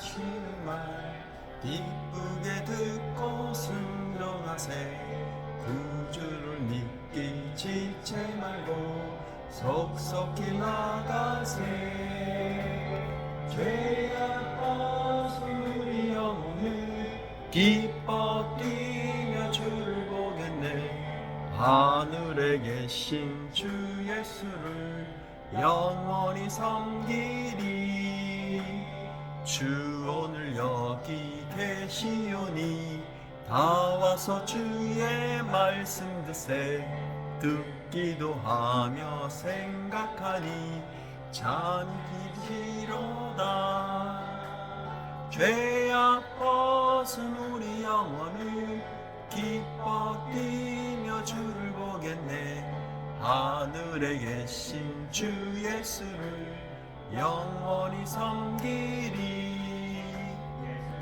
하시는 말 기쁘게 듣고 순종하세. 구주를 믿기 지체 말고 속속히 나가세. 죄악과 우리 영혼을 기뻐 뛰며 주를 보겠네. 하늘에 계신 주 예수를 영원히 섬기리. 주 계시오니 다 와서 주의 말씀 듣세 듣기도 하며 생각하니 잠기시로다. 죄악 벗은 우리 영혼을 기뻐 뛰며 주를 보겠네. 하늘에 계신 주 예수를 영원히 섬기리